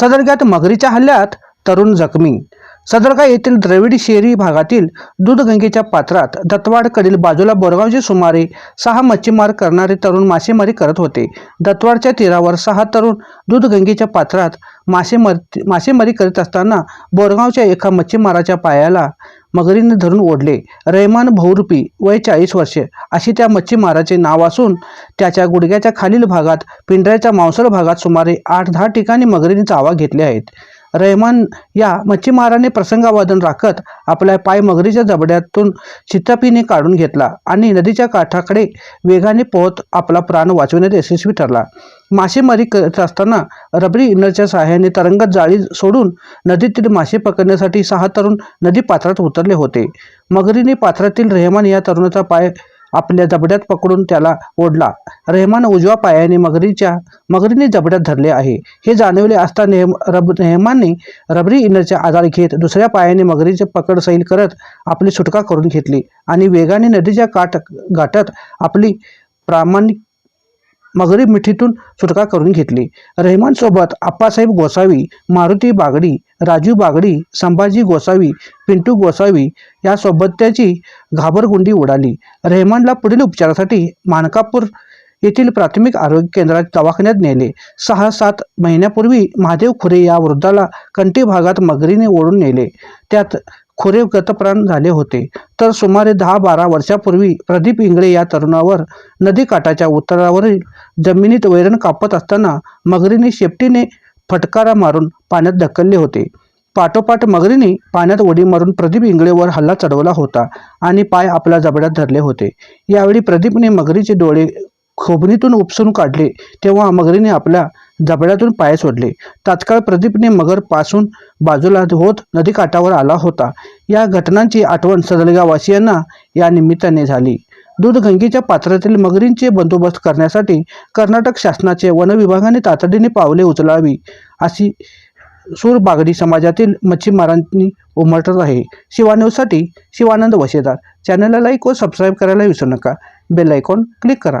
सदरग्यात मगरीच्या हल्ल्यात तरुण जखमी. सदरगा येथील द्रविड शेरी भागातील दूधगंगेच्या पात्रात दत्तवाडकडील बाजूला बोरगावचे सुमारे सहा मच्छीमार करणारे तरुण मासेमारी करत होते. दत्तवाडच्या तीरावर सहा तरुण दूधगंगेच्या पात्रात मासेमारी मासेमारी करीत असताना बोरगावच्या एका मच्छीमाराच्या पायाला मगरीने धरून ओढले. रहमान बहुरूपी वय चाळीस वर्षे. अशी त्या मच्छीमाराचे नाव असून त्याच्या गुडघ्याच्या खालील भागात पिंजऱ्याच्या मांसल भागात सुमारे आठ दहा ठिकाणी मगरीने चावा घेतले आहेत. रहमान या मच्छीमाराने प्रसंगावादन राखत आपल्या पाय मगरीच्या जबड्यातून चित्तापीने काढून घेतला आणि नदीच्या काठाकडे वेगाने पोहत आपला प्राण वाचवण्यात यशस्वी ठरला. मासेमारी करत असताना रबरी इनरच्या सहाय्याने तरंगत जाळी सोडून नदीतील मासे पकडण्यासाठी सहा तरुण नदी पात्रात उतरले होते. मगरीने पात्रातील रेहमान या तरुणाचा पाय आपल्या जबड्यात पकडून त्याला ओढला. रेहमान उजव्या पायाने मगरीच्या मगरीने जबड्यात धरले आहे. हे जाणवले असता नेहम रब रेहमानने रबरी इनरचा आधार घेत दुसऱ्या पायाने मगरीचे पकड सैल करत आपली सुटका करून घेतली आणि वेगाने नदीच्या काठ गाठत आपली प्रामाणिक मगरी मिठीतून सुटका करून घेतली. रहमानसोबत आप्पासाहेब गोसावी मारुती बागडी राजू बागडी संभाजी गोसावी पिंटू गोसावी यासोबत त्याची घाबरगुंडी उडाली. रहमानला पुढील उपचारासाठी मानकापूर येथील प्राथमिक आरोग्य केंद्रात दवाखान्यात नेले. सहा सात महिन्यापूर्वी महादेव खुरे या वृद्धाला कंटी भागात मगरीने ओढून नेले. त्यात खोरे गतप्राण झाले होते. तर सुमारे दहा बारा वर्षापूर्वी प्रदीप इंगळे या तरुणावर नदीकाठाच्या उत्तरावरील जमिनीत वैरण कापत असताना मगरीने शेपटीने फटकारा मारून पाण्यात ढकलले होते. पाठोपाठ मगरीने पाण्यात उडी मारून प्रदीप इंगळेवर हल्ला चढवला होता आणि पाय आपल्या जबड्यात धरले होते. यावेळी प्रदीपने मगरीचे डोळे खोबणीतून उपसून काढले. तेव्हा मगरीने आपल्या जबड्यातून पाय सोडले. तात्काळ प्रदीपने मगरपासून बाजूला होत नदीकाठावर आला होता. या घटनांची आठवण सदलगावासियांना या निमित्ताने झाली. दूधगंगेच्या पात्रातील मगरींचे बंदोबस्त करण्यासाठी कर्नाटक शासनाचे वनविभागाने तातडीने पावले उचलावी अशी सूरबागडी समाजातील मच्छीमारांनी उमटत आहे. शिवान्यूजसाठी शिवानंद वशेदार. चॅनलला लाईक व सबस्क्राईब करायला विसरू नका. बेल आयकॉन क्लिक करा.